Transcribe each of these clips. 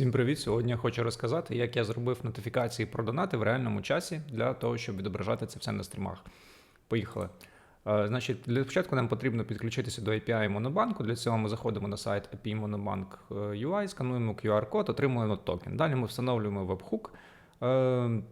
Всім привіт! Сьогодні я хочу розказати, як я зробив нотифікації про донати в реальному часі для того, щоб відображати це все на стрімах. Поїхали. Е, Значить, для початку нам потрібно підключитися до API Монобанку. Для цього ми заходимо на сайт API Monobank е, скануємо QR-код, отримуємо токен. Далі ми встановлюємо вебхук,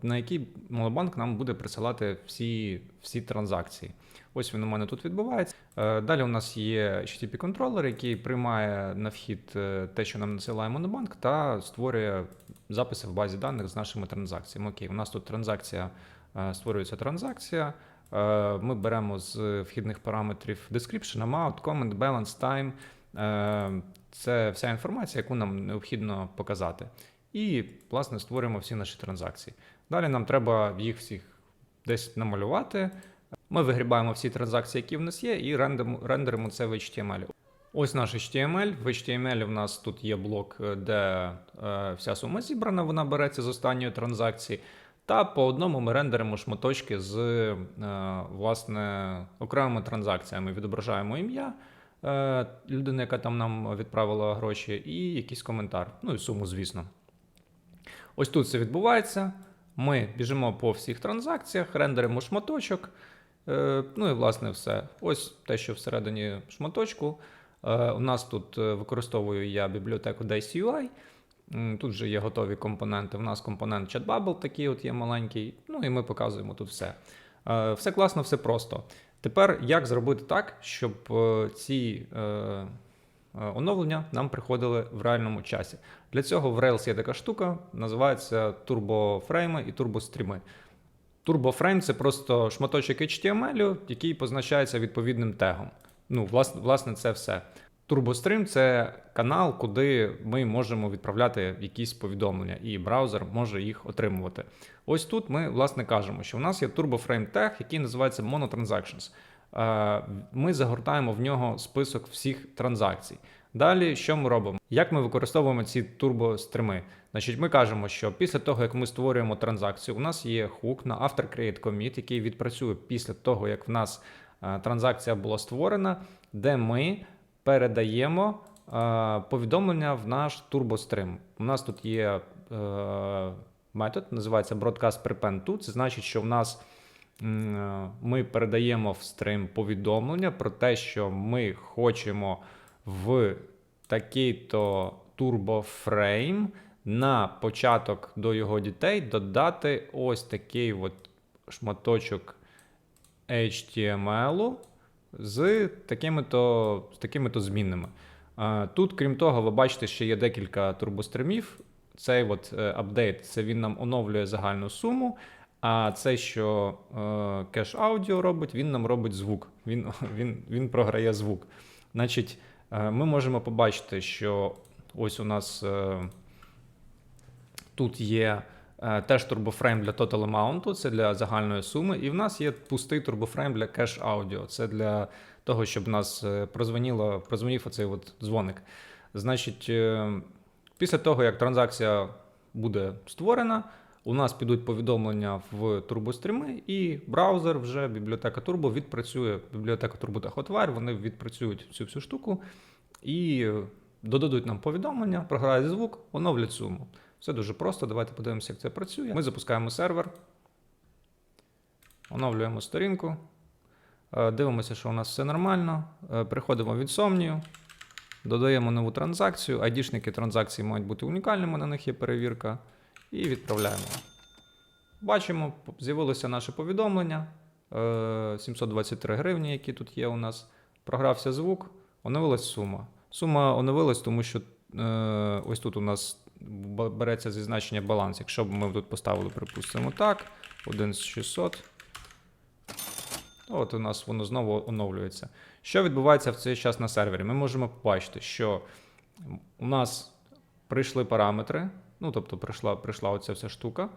на який Монобанк нам буде присилати всі, всі транзакції. Ось він у мене тут відбувається. Е, Далі у нас є HTTP-контролер, який приймає на вхід е, те, що нам насилає Монобанк, та створює записи в базі даних з нашими транзакціями. Окей, у нас тут транзакція, е, створюється транзакція. Е, Ми беремо з вхідних параметрів description, amount, comment, balance, time. Е, Це вся інформація, яку нам необхідно показати. І, власне, створюємо всі наші транзакції. Далі нам треба їх всіх десь намалювати. Ми вигрібаємо всі транзакції, які в нас є, і рендеримо, це в HTML. Ось наш HTML. В HTML в нас тут є блок, де е, вся сума зібрана, вона береться з останньої транзакції. Та по одному ми рендеримо шматочки з е, власне окремими транзакціями. Відображаємо ім'я е, людини, яка там нам відправила гроші, і якийсь коментар. Ну і суму, звісно. Ось тут це відбувається. Ми біжимо по всіх транзакціях, рендеримо шматочок. Е, Ну і власне все. Ось те, що всередині шматочку. Е, У нас тут е, використовую я бібліотеку DiceUI. Тут вже є готові компоненти. У нас компонент ChatBubble такий от є маленький. Ну і ми показуємо тут все. Все класно, все просто. Тепер як зробити так, щоб ці оновлення нам приходили в реальному часі? Для цього в Rails є така штука, називається турбофрейми і турбостріми. Турбофрейм це просто шматочок HTML, який позначається відповідним тегом. Ну, власне, власне, це все. Турбострім це канал, куди ми можемо відправляти якісь повідомлення, і браузер може їх отримувати. Ось тут ми, власне, кажемо, що в нас є турбофрейм тег, який називається Monotransactions. Е, Ми загортаємо в нього список всіх транзакцій. Далі, що ми робимо? Як ми використовуємо ці турбострими? Значить, ми кажемо, що після того, як ми створюємо транзакцію, у нас є хук на after create commit, який відпрацює після того, як в нас е, транзакція була створена, де ми передаємо е, повідомлення в наш турбострим. У нас тут є метод, називається broadcast prepend to. Це значить, що в нас ми передаємо в стрим повідомлення про те, що ми хочемо в такий-то турбофрейм на початок до його дітей додати ось такий от шматочок HTML з такими-то, з такими-то змінними. Е, Тут, крім того, ви бачите, що є декілька турбостримів. Цей от е, апдейт це він нам оновлює загальну суму. А це, що е, кеш аудіо робить, він нам робить звук. Він, він, він програє звук. Значить, е, ми можемо побачити, що ось у нас е, тут є теж турбофрейм для Total Amount, це для загальної суми. І в нас є пустий турбофрейм для кеш аудіо. Це для того, щоб нас прозвоніло, прозвонів оцей от дзвоник. Значить, після того, як транзакція буде створена, у нас підуть повідомлення в турбостріми, і браузер вже бібліотека Turbo відпрацює. Бібліотека Turbo та Hotwire, вони відпрацюють цю всю штуку і додадуть нам повідомлення, програють звук, оновлять суму. Все дуже просто. Давайте подивимося, як це працює. Ми запускаємо сервер, оновлюємо сторінку. Е, Дивимося, що у нас все нормально. Е, Приходимо в Insomnio, додаємо нову транзакцію. Айдішники транзакції мають бути унікальними, на них є перевірка. І відправляємо. Бачимо, з'явилося наше повідомлення. е, 723 гривні, які тут є у нас. Програвся звук, оновилась сума. Сума оновилась, тому що е, ось тут у нас береться зі значення баланс. Якщо б ми тут поставили, припустимо, так, 1 з 600. От у нас воно знову оновлюється. Що відбувається в цей час на сервері? Ми можемо побачити, що у нас прийшли параметри, ну тобто прийшла, прийшла оця вся штука.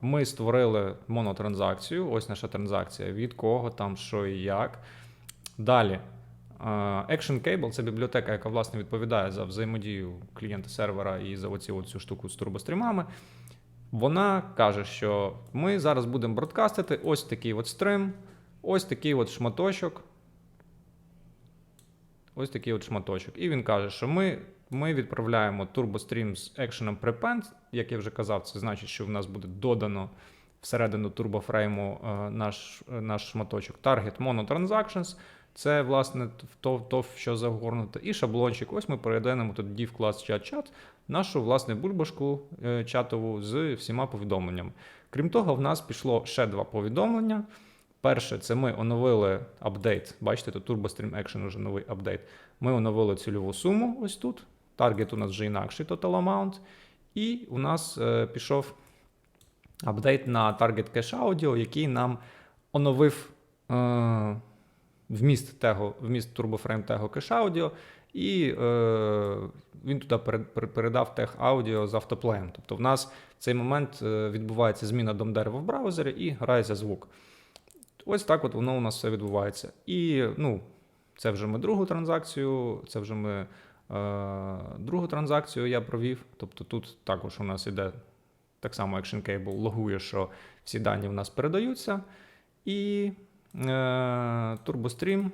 Ми створили монотранзакцію. Ось наша транзакція. Від кого там, що і як. Далі. Action Cable це бібліотека, яка власне відповідає за взаємодію клієнта сервера і за оці оцю штуку з турбострімами. Вона каже, що ми зараз будемо бродкастити ось такий от стрим, ось такий от шматочок. Ось такий от шматочок. І він каже, що ми ми відправляємо TurboStream з екшеном Prepend. Як я вже казав, це значить, що в нас буде додано всередину турбофрейму наш, е, наш шматочок Target Mono Transactions. Це, власне, то, то, що загорнуто. І шаблончик. Ось ми перейдемо тут div клас чат-чат, нашу власне бульбашку е, чатову з всіма повідомленнями. Крім того, в нас пішло ще два повідомлення. Перше, це ми оновили апдейт. Бачите, тут TurboStream Action уже новий апдейт. Ми оновили цільову суму ось тут. Таргет у нас вже інакший Total Amount. І у нас е, пішов апдейт на Target Cache Audio, який нам оновив е, вміст тегу, вміст TurboFrame тегу Cache Audio, і е, він туди перед- перед- передав тег аудіо з автоплеєм. Тобто в нас в цей момент е, відбувається зміна дом дерева в браузері і грається звук. Ось так от воно у нас все відбувається. І ну, це вже ми другу транзакцію, це вже ми другу транзакцію я провів. Тобто тут також у нас іде так само Action Cable логує, що всі дані в нас передаються. І е, TurboStream,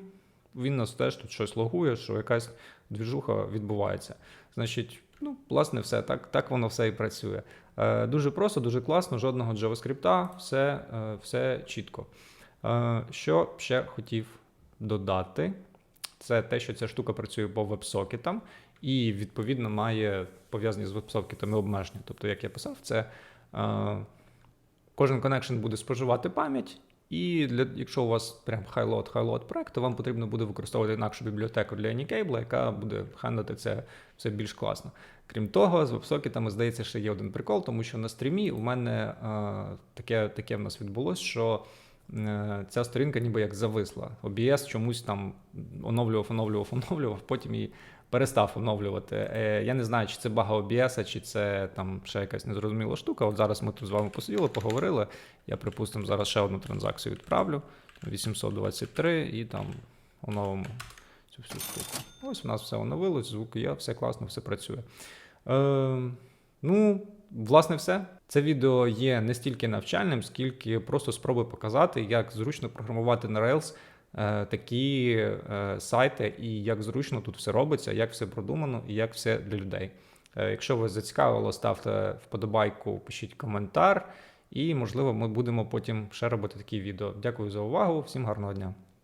він нас теж тут щось логує, що якась двіжуха відбувається. Значить, ну, власне, все. Так, так воно все і працює. Е, дуже просто, дуже класно, жодного JavaScript, все, е, все чітко. Е, Що ще хотів додати, це те, що ця штука працює по веб-сокетам і, відповідно, має пов'язані з веб-сокетами обмеження. Тобто, як я писав, це е, кожен коннекшн буде споживати пам'ять. І для, якщо у вас прям хайлот хайлот проект, то вам потрібно буде використовувати інакшу бібліотеку для Anycable, яка буде хендити це все більш класно. Крім того, з веб-сокетами, здається, ще є один прикол, тому що на стрімі у мене е, таке, таке в нас відбулося, що ця сторінка ніби як зависла. OBS чомусь там оновлював, оновлював, оновлював, потім її перестав оновлювати. Е, я не знаю, чи це бага OBS, чи це там ще якась незрозуміла штука. От зараз ми тут з вами посиділи, поговорили. Я, припустимо, зараз ще одну транзакцію відправлю. 823 і там оновимо цю всю штуку. Ось у нас все оновилось, звук є, все класно, все працює. Е, ну, власне, все. Це відео є не стільки навчальним, скільки просто спроби показати, як зручно програмувати на Rails е, такі е, сайти, і як зручно тут все робиться, як все продумано і як все для людей. Е, якщо вас зацікавило, ставте вподобайку, пишіть коментар, і, можливо, ми будемо потім ще робити такі відео. Дякую за увагу, всім гарного дня.